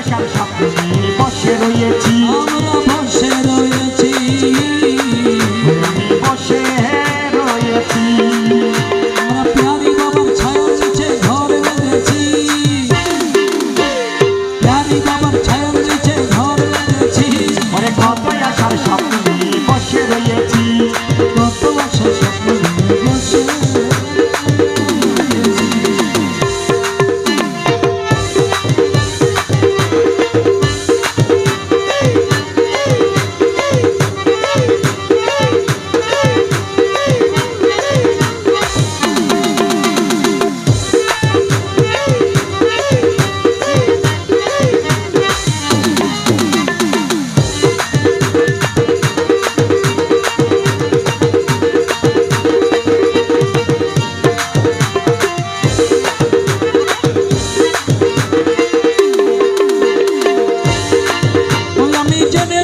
আশার স্বপ্নে বসে রয়েছি।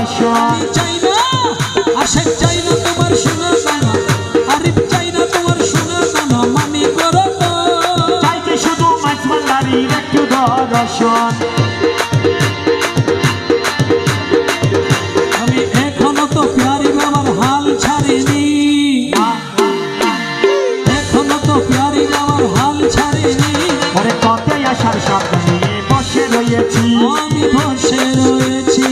ভালোবাসা চাই না আশা চাই না তোমার শোনা কানা আরিফ চাই না তোমার শোনা কানা মামি করো চাইতে শুধু মাঝমাল্লারির একটু দর্শন। আমি এখনও তো প্যারি বাবার হাল ছাড়িনি। এখনও তো প্যারি বাবার হাল ছাড়িনি। ওরে কত আসার সাথে বসে রয়েছি। আমি বসে রয়েছি।